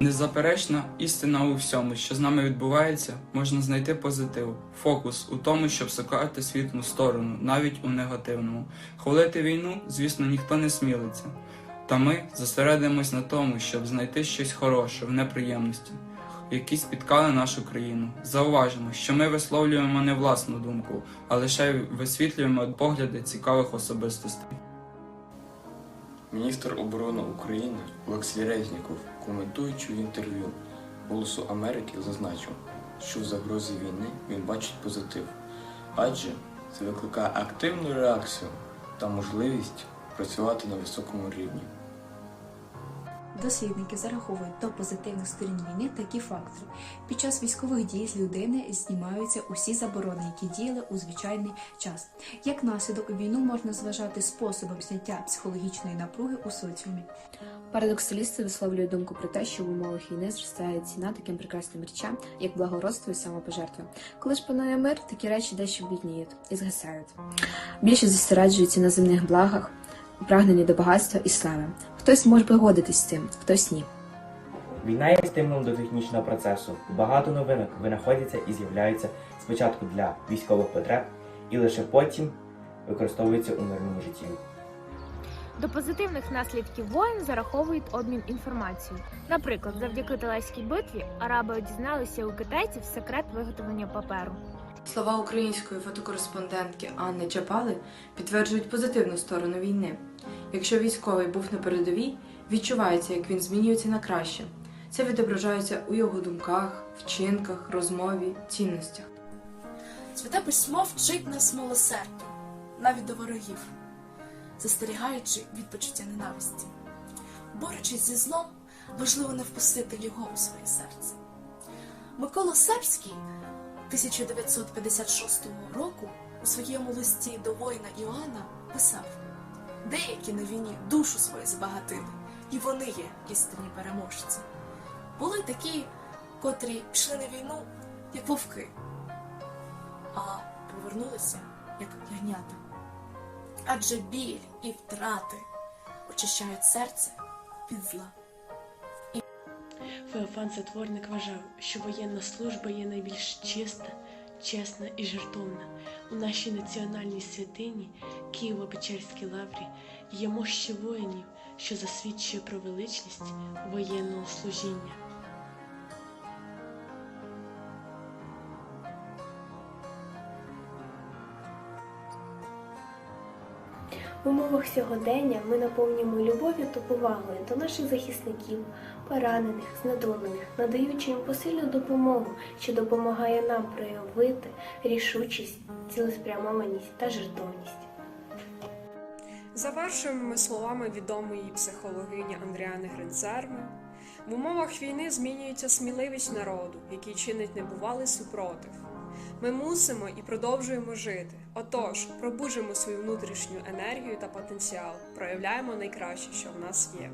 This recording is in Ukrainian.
Незаперечна істина у всьому, що з нами відбувається, можна знайти позитив, фокус у тому, щоб шукати світлу сторону, навіть у негативному. Хвалити війну, звісно, ніхто не смілиться. Та ми зосередимось на тому, щоб знайти щось хороше в неприємності, які спіткали нашу країну. Зауважимо, що ми висловлюємо не власну думку, а лише висвітлюємо погляди цікавих особистостей. Міністр оборони України Олексій Резніков, коментуючи в інтерв'ю Голосу Америки, зазначив, що в загрозі війни він бачить позитив, адже це викликає активну реакцію та можливість працювати на високому рівні. Дослідники зараховують до позитивних сторін війни такі фактори. Під час військових дій з людини знімаються усі заборони, які діяли у звичайний час. Як наслідок, війну можна зважати способом зняття психологічної напруги у соціумі. Парадоксалісти висловлюють думку про те, що в умовах війни зростає ціна таким прекрасним речам, як благородство і самопожертва. Коли ж панує мир, такі речі дещо бідніють і згасають. Більше зосереджуються на земних благах, прагнені до багатства і слави. Хтось може погодитись з цим, хтось ні. Війна є стимулом до технічного процесу. Багато новинок винаходяться і з'являються спочатку для військових потреб і лише потім використовуються у мирному житті. До позитивних наслідків воєн зараховують обмін інформацією. Наприклад, завдяки Талайській битві араби дізналися у китайців секрет виготовлення паперу. Слова української фотокореспондентки Анни Чапали підтверджують позитивну сторону війни. Якщо військовий був на передовій, відчувається, як він змінюється на краще. Це відображається у його думках, вчинках, розмові, цінностях. Святе письмо вчить нас милосердю, навіть до ворогів, застерігаючи від почуття ненависті. Борючись зі злом, важливо не впустити його у своє серце. Микола Сербський 1956 року у своєму листі до воїна Іоанна писав: деякі на війні душу свою збагатили, і вони є істинні переможці. Були такі, котрі пішли на війну, як вовки, а повернулися як ягнята. Адже біль і втрати очищають серце від зла. Феофан Затворник вважав, що воєнна служба є найбільш чиста, чесна і жертовна. У нашій національній святині Києво-Печерській лаврі є мощі воїнів, що засвідчує про величність воєнного служіння. В умовах сьогодення ми наповнюємо любов'ю та повагою до наших захисників, поранених, знедолених, надаючи їм посильну допомогу, що допомагає нам проявити рішучість, цілеспрямованість та жертовність. Завершуємо ми словами відомої психологині Андріани Гринцерми. В умовах війни змінюється сміливість народу, який чинить небувалий супротив. Ми мусимо і продовжуємо жити. Отож, пробуджуємо свою внутрішню енергію та потенціал, проявляємо найкраще, що в нас є.